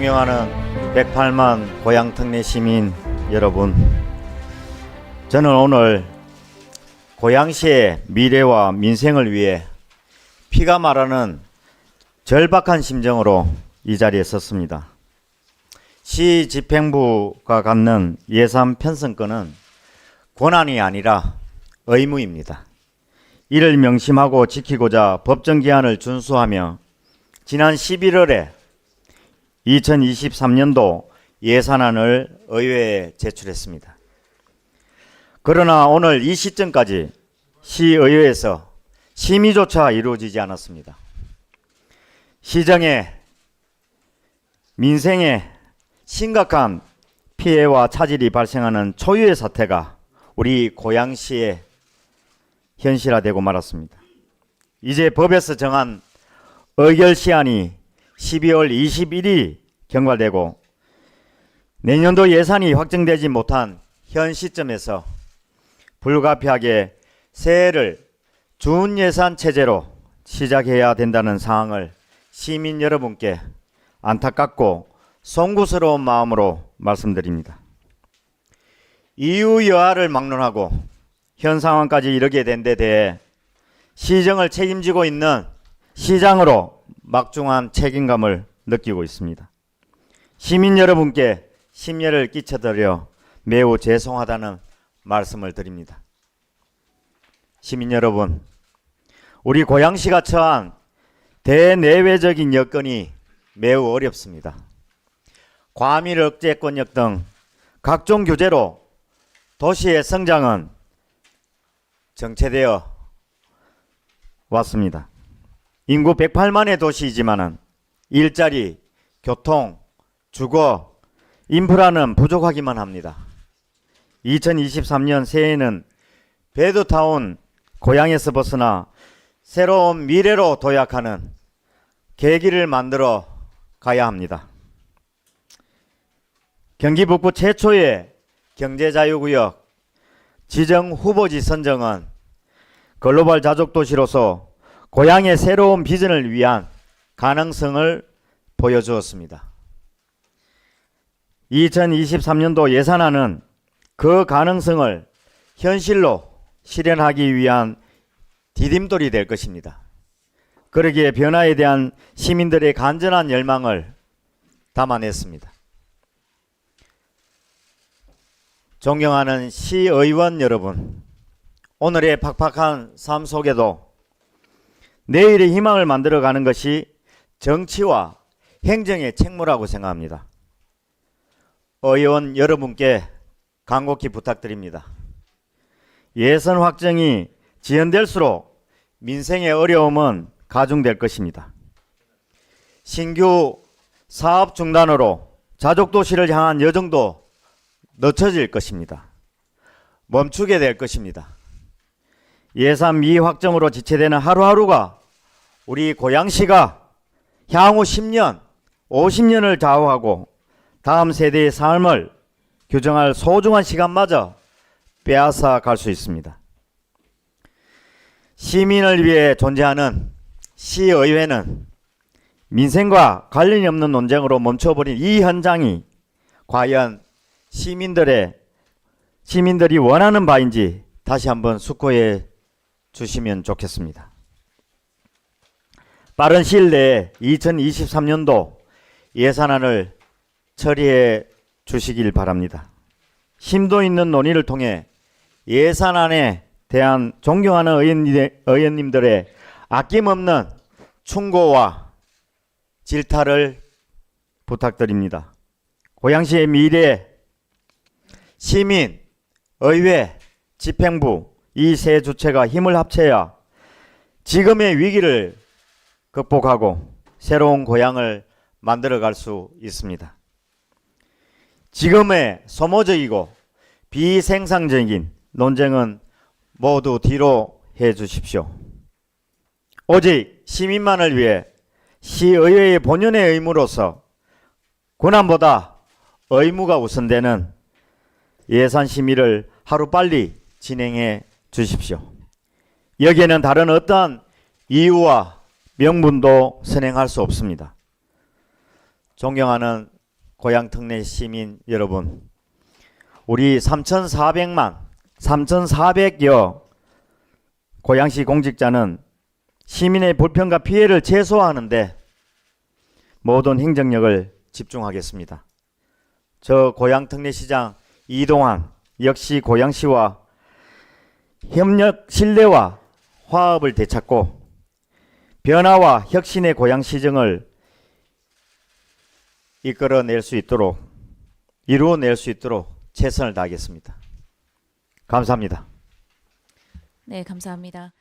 존경하는 108만 고향 특례 시민 여러분, 저는 오늘 고양시의 미래와 민생을 위해 피가 마르는 절박한 심정으로 이 자리에 섰습니다. 시 집행부가 갖는 예산 편성권은 권한이 아니라 의무입니다. 이를 명심하고 지키고자 법정 기한을 준수하며 지난 11월에 2023년도 예산안을 의회에 제출했습니다. 그러나 오늘 이 시점까지 시의회에서 심의조차 이루어지지 않았습니다. 시정에 민생에 심각한 피해와 차질이 발생하는 초유의 사태가 우리 고양시에 현실화되고 말았습니다. 이제 법에서 정한 의결 시한이 12월 21일 경과되고 내년도 예산이 확정되지 못한 현 시점에서 불가피하게 새해를 준 예산 체제로 시작해야 된다는 사항을 시민 여러분께 안타깝고 송구스러운 마음으로 말씀드립니다. 이유 여하를 막론하고 현 상황까지 이르게 된 데 대해 시정을 책임지고 있는 시장으로 막중한 책임감을 느끼고 있습니다. 시민 여러분께 심려를 끼쳐드려 매우 죄송하다는 말씀을 드립니다. 시민 여러분, 우리 고양시가 처한 대내외적인 여건이 매우 어렵습니다. 과밀 억제 권역 등 각종 규제로 도시의 성장은 정체되어 왔습니다. 인구 108만의 도시이지만은 일자리, 교통, 주거, 인프라는 부족하기만 합니다. 2023년 새해에는 베드타운 고향에서 벗어나 새로운 미래로 도약하는 계기를 만들어 가야 합니다. 경기 북부 최초의 경제자유구역 지정 후보지 선정은 글로벌 자족 도시로서 고향의 새로운 비전을 위한 가능성을 보여주었습니다. 2023년도 예산안은 그 가능성을 현실로 실현하기 위한 디딤돌이 될 것입니다. 그러기에 변화에 대한 시민들의 간절한 열망을 담아냈습니다. 존경하는 시의원 여러분, 오늘의 팍팍한 삶 속에도 내일의 희망을 만들어가는 것이 정치와 행정의 책무라고 생각합니다. 의원 여러분께 간곡히 부탁드립니다. 예산 확정이 지연될수록 민생의 어려움은 가중될 것입니다. 신규 사업 중단으로 자족도시를 향한 여정도 늦춰질 것입니다. 멈추게 될 것입니다. 예산 미확정으로 지체되는 하루하루가 우리 고양시가 향후 10년, 50년을 좌우하고 다음 세대의 삶을 규정할 소중한 시간마저 빼앗아 갈 수 있습니다. 시민을 위해 존재하는 시의회는 민생과 관련이 없는 논쟁으로 멈춰버린 이 현장이 과연 시민들의 시민들이 원하는 바인지 다시 한번 숙고해 주시면 좋겠습니다. 빠른 시일 내에 2023년도 예산안을 처리해 주시길 바랍니다. 심도 있는 논의를 통해 예산안에 대한 존경하는 의원님 들의 아낌없는 충고와 질타를 부탁드립니다. 고양시의 미래, 시민, 의회, 집행부 이 세 주체가 힘을 합쳐야 지금의 위기를 극복하고 새로운 고향을 만들어갈 수 있습니다. 지금의 소모적이고 비생산적인 논쟁은 모두 뒤로 해 주십시오. 오직 시민만을 위해 시의회의 본연의 의무로서 권한보다 의무가 우선되는 예산 심의를 하루빨리 진행해 주십시오. 여기에는 다른 어떠한 이유와 명분도 선행할 수 없습니다. 존경하는 고향 특례 시민 여러분, 우리 3,400만, 3,400여 고양시 공직자는 시민의 불편과 피해를 최소화하는데 모든 행정력을 집중하겠습니다. 저 고양 특례시장 이동환 역시 고양시와 협력 신뢰와 화합을 되찾고 변화와 혁신의 고양시정을 이끌어낼 수 있도록 이루어낼 수 있도록 최선을 다하겠습니다. 감사합니다. 네, 감사합니다.